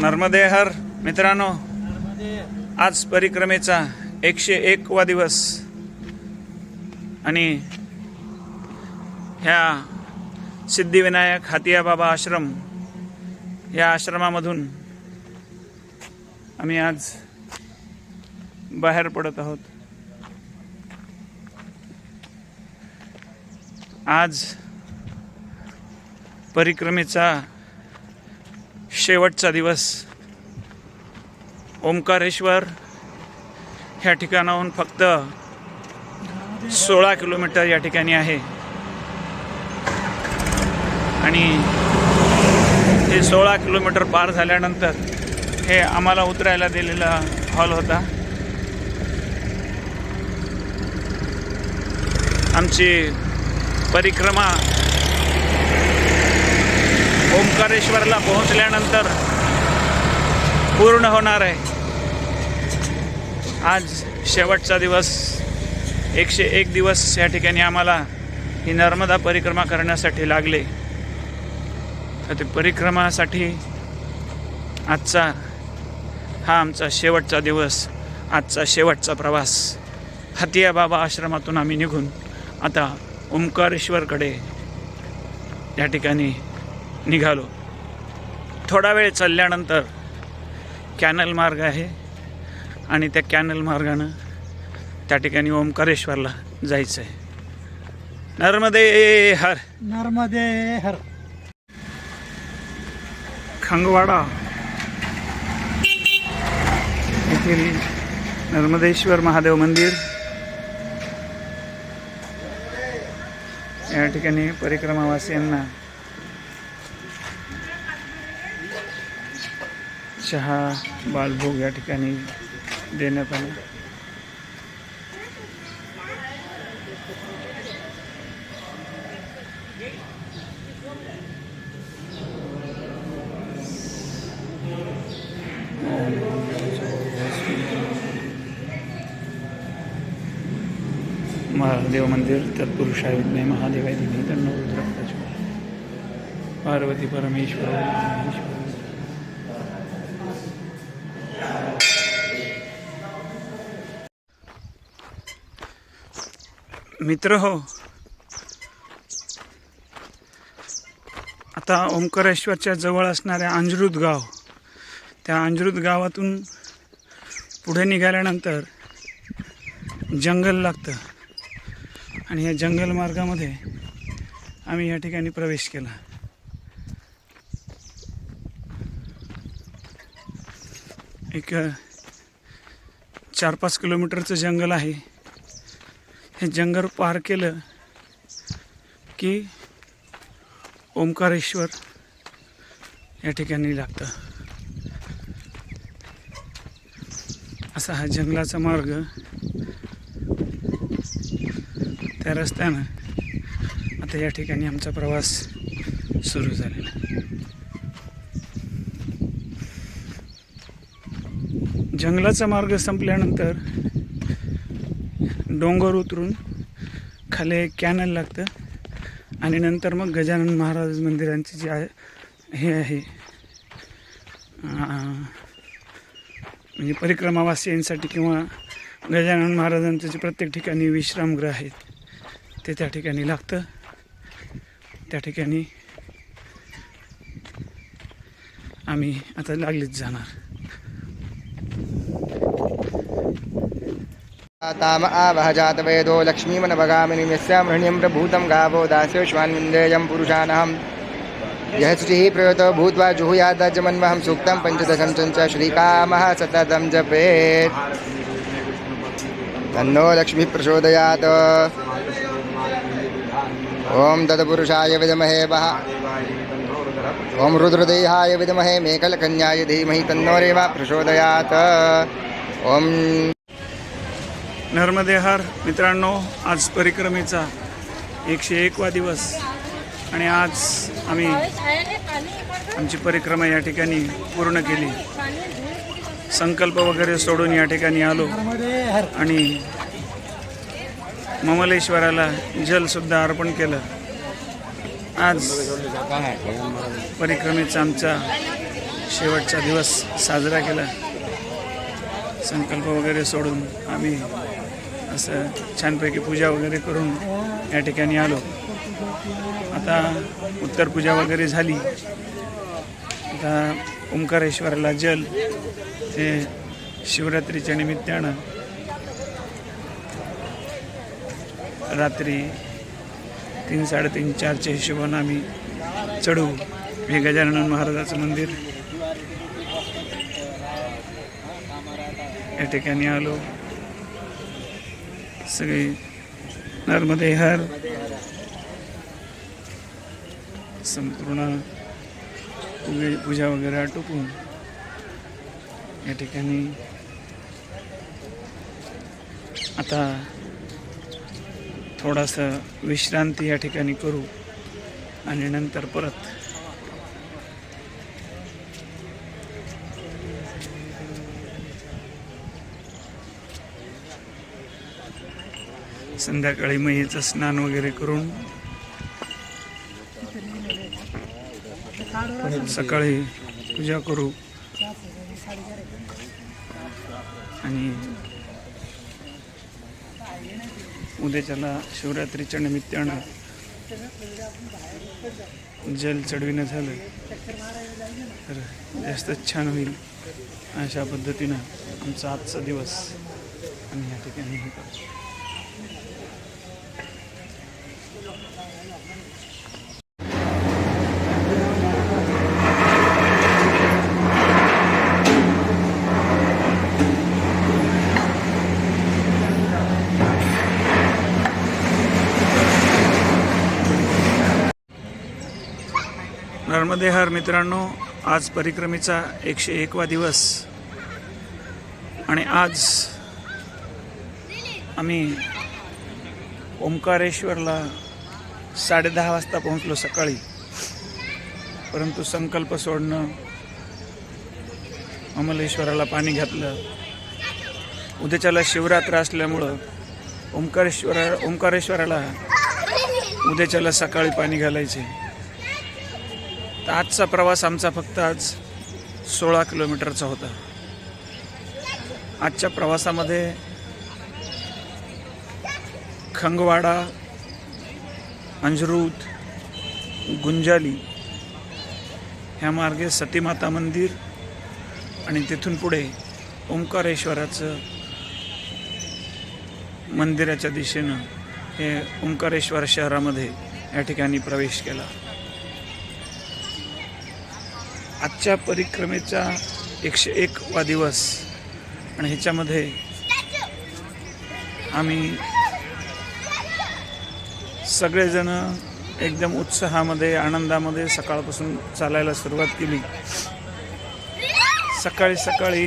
नर्मदेहर मित्रांनो आज परिक्रमेचा एकशे एकवा दिवस. आणि ह्या सिद्धिविनायक हातिया बाबा आश्रम या आश्रमामधून आम्ही आज बाहेर पडत आहोत. आज परिक्रमेचा शेवटचा दिवस. ओंकारेश्वर ह्या ठिकाणाहून फक्त सोळा किलोमीटर या ठिकाणी आहे. आणि हे सोळा किलोमीटर पार झाल्यानंतर हे आम्हाला उतरायला दिलेला हॉल होता. आमची परिक्रमा ओंकारेश्वरला पोहोचल्यानंतर पूर्ण होणार आहे. आज शेवटचा दिवस. एकशे एक दिवस या ठिकाणी आम्हाला ही नर्मदा परिक्रमा करण्यासाठी लागले. तर ते परिक्रमासाठी आजचा हा आमचा शेवटचा दिवस आजचा शेवटचा प्रवास. हतिया बाबा आश्रमातून आम्ही निघून आता ओंकारेश्वरकडे या ठिकाणी निघालो. थोडा वेळ चालल्यानंतर कॅनल मार्ग आहे आणि त्या कॅनल मार्गानं त्या ठिकाणी ओंकारेश्वरला जायचं आहे. नर्मदे हर. नर्मदे हर. खंगवाडा. येथील नर्मदेश्वर महादेव मंदिर. या ठिकाणी परिक्रमावासियांना चहा बालभोग या ठिकाणी देण्यात आला. महादेव मंदिर तत्पुरुष विद्मे महादेवाय दिनी तन्नो रुद्र पार्वती परमेश्वर महेश्वर. मित्र हो. आता ओंकारेश्वरच्या जवळ असणाऱ्या अंजरुद गाव त्या अंजरुद गावातून पुढे निघाल्यानंतर जंगल लागतं. आणि या जंगल मार्गामध्ये आम्ही या ठिकाणी प्रवेश केला. एक चार पाच किलोमीटरचं जंगल आहे. हे जंगल पार केलं की ओंकारेश्वर या ठिकाणी लागतं असा हा जंगलाचा मार्ग त्या रस्त्यानं आता या ठिकाणी आमचा प्रवास सुरू झालेला आहे. जंगलाचा मार्ग संपल्यानंतर डोंगर उतरून खाली एक कॅनल लागतं. आणि नंतर मग गजानन महाराज मंदिरांचे जे आहे हे आहे. म्हणजे परिक्रमावासियांसाठी किंवा गजानन महाराजांचे जे प्रत्येक ठिकाणी विश्रामगृह आहेत ते त्या ठिकाणी लागतं. त्या ठिकाणी आम्ही आता लागलीच जाणार. ताम आवह जातवेदो लक्ष्मीमनभगामिनीं यस्यां हृण्यं प्रभूतं गावो दास्योश्वान्विन्देयं पुरुषानहं यः शुचिः प्रयतो भूत्वा जुहुयादजमन्वहं सूक्तं पञ्चदशं च श्रीकामः सततं जपेत्। तन्नो लक्ष्मीः प्रचोदयात्। ॐ तत्पुरुषाय विद्महे वः। ॐ रुद्रदेहाय विद्महे मेकलकन्याय धीमहि तन्नो रेवा प्रचोदयात्। ॐ नर्मदेहार मित्रांनो आज परिक्रमेचा एकशे एकवा दिवस. आणि आज आम्ही आमची परिक्रमा या ठिकाणी पूर्ण केली. संकल्प वगैरे सोडून या ठिकाणी आलो. आणि ममलेश्वराला जलसुद्धा अर्पण केलं. आज परिक्रमेचा आमचा शेवटचा दिवस साजरा केला. संकल्प वगैरे सोडून आम्ही असं छानपैकी पूजा वगैरे करून या ठिकाणी आलो. आता उत्तर पूजा वगैरे झाली. आता ओंकारेश्वराला जल ते शिवरात्रीच्या निमित्तानं रात्री तीन साडेतीन चारच्या हिशोबानं आम्ही चढू हे गजानन महाराजाचं मंदिर. या ठिकाणी आलो. सगळे नर्मदे हर. संपूर्ण पूजा वगैरे आटोपून या ठिकाणी आता थोडासा विश्रांती या ठिकाणी करू आणि नंतर परत संध्याकाळी महीचं स्नान वगैरे करून सकाळी पूजा करू. आणि उद्याच्याला शिवरात्रीच्या निमित्तानं जल चढविणं झालं. तर जास्तच छान होईल अशा पद्धतीनं आमचा आजचा दिवस. आम्ही या ठिकाणी हे करतो नर्मदेहार मित्रांनो आज परिक्रमेचा एकशे एकवा दिवस. आणि आज आम्ही ओंकारेश्वरला साडेदहा वाजता पोहोचलो सकाळी. परंतु संकल्प सोडणं अमलेश्वराला पाणी घातलं. उद्याच्याला शिवरात्र असल्यामुळं ओंकारेश्वरा ओंकारेश्वराला उद्याच्याला सकाळी पाणी घालायचे. तर आजचा प्रवास आमचा फक्त आज सोळा किलोमीटरचा होता. आजच्या प्रवासामध्ये खंगवाडा अंजरूद गुंजाली ह्या मार्गे सतीमाता मंदिर आणि तिथून पुढे ओंकारेश्वराचं मंदिराच्या दिशेनं हे ओंकारेश्वर शहरामध्ये या ठिकाणी प्रवेश केला. आजच्या परिक्रमेचा एकशे एकवा दिवस. आणि ह्याच्यामध्ये आम्ही सगळेजण एकदम उत्साहामध्ये आनंदामध्ये सकाळपासून चालायला सुरुवात केली. सकाळी सकाळी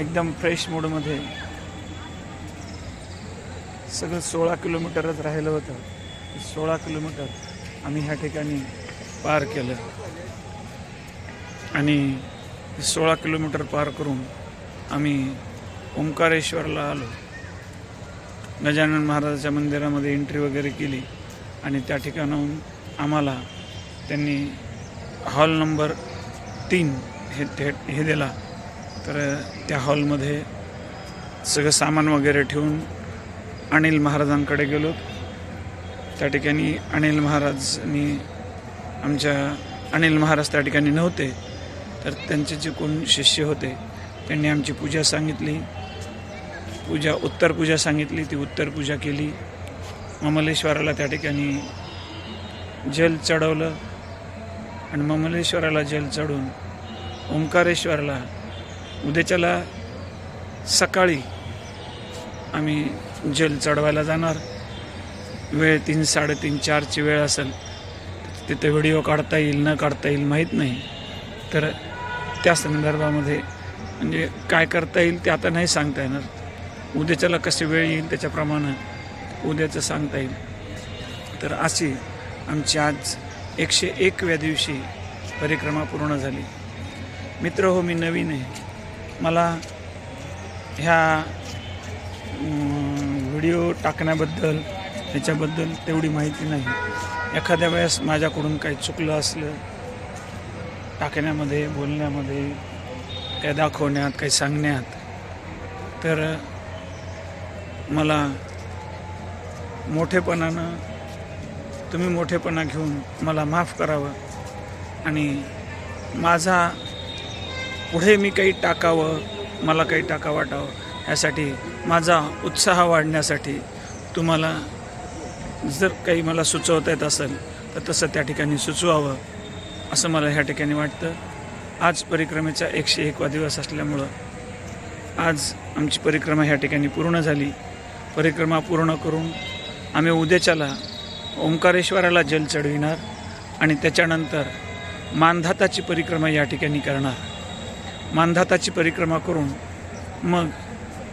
एकदम फ्रेश मूडमध्ये सगळं सोळा किलोमीटरच राहिलं होतं. सोळा किलोमीटर आम्ही ह्या ठिकाणी पार केलं. आणि सोळा किलोमीटर पार करून आम्ही ओंकारेश्वरला आलो. गजानन महाराजाच्या मंदिरामध्ये एंट्री वगैरे केली आणि त्या ठिकाणाहून आम्हाला त्यांनी हॉल नंबर तीन हे हे हे दिला. तर त्या हॉलमध्ये सगळं सामान वगैरे ठेवून अनिल महाराजांकडे गेलो. त्या ठिकाणी अनिल महाराजांनी आमच्या अनिल महाराज त्या ठिकाणी नव्हते. तर त्यांचे जे कोण शिष्य होते त्यांनी आमची पूजा सांगितली. पूजा उत्तर पूजा सांगितली ती उत्तर पूजा केली. ममलेश्वराला त्या ठिकाणी जल चढवलं आणि ममलेश्वराला जल चढून ओंकारेश्वरला उद्याच्याला सकाळी आम्ही जल चढवायला जाणार. वेळ तीन साडेतीन चारची वेळ असेल. तिथे व्हिडिओ काढता येईल न काढता येईल माहीत नाही. तर त्या संदर्भामध्ये म्हणजे काय करता येईल ते आता नाही सांगता येणार. उद्याच्याला कशी वेळ येईल त्याच्याप्रमाणे उद्याचं सांगता येईल. तर अशी आमची आज एकशे एकव्या दिवशी परिक्रमा पूर्ण झाली. मित्र हो मी नवीन आहे. मला ह्या व्हिडिओ टाकण्याबद्दल ह्याच्याबद्दल तेवढी माहिती नाही. एखाद्या वेळेस माझ्याकडून काही चुकलं असलं टाकण्यामध्ये बोलण्यामध्ये काही दाखवण्यात काही सांगण्यात तर मला मोठेपणानं तुम्ही मोठेपणा घेऊन मला माफ करावं आणि माझा पुढे मी काही टाकावं मला काही टाका वाटावं यासाठी माझा उत्साह वाढण्यासाठी तुम्हाला जर काही मला सुचवता येत असेल तर तसं त्या ठिकाणी सुचवावं असं मला ह्या ठिकाणी वाटतं. आज परिक्रमेचा एकशे एकवा दिवस असल्यामुळं आज आमची परिक्रमा ह्या ठिकाणी पूर्ण झाली. परिक्रमा पूर्ण करून आम्ही उद्याच्याला ओंकारेश्वराला जल चढविणार आणि त्याच्यानंतर मानधाताची परिक्रमा या ठिकाणी करणार. मानधाताची परिक्रमा करून मग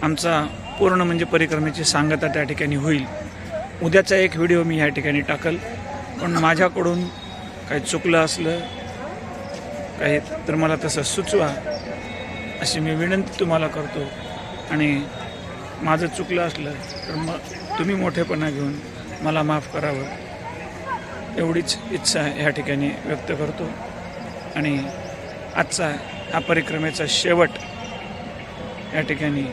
आमचा पूर्ण म्हणजे परिक्रमेची सांगता त्या ठिकाणी होईल. उद्याचा एक व्हिडिओ मी ह्या ठिकाणी टाकल. पण माझ्याकडून काही चुकलं असलं काही तर मला तसं सुचवा अशी मी विनंती तुम्हाला करतो. आणि माझं चुकलं असलं तर मग तुम्ही मोठेपणा घेऊन मला माफ करावं. एवढीच इच्छा ह्या ठिकाणी व्यक्त करतो. आणि आजचा हा परिक्रमेचा शेवट या ठिकाणी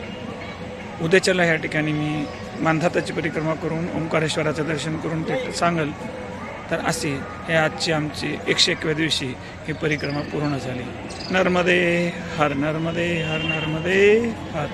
उद्याच्याला ह्या ठिकाणी मी मानधाताची परिक्रमा करून ओंकारेश्वराचं दर्शन करून ते सांगल. तर असे हे आजची आमची एकशे एकव्या दिवशी ही परिक्रमा पूर्ण झाली. नर्मदे हर नर्मदे हर नर्मदे हर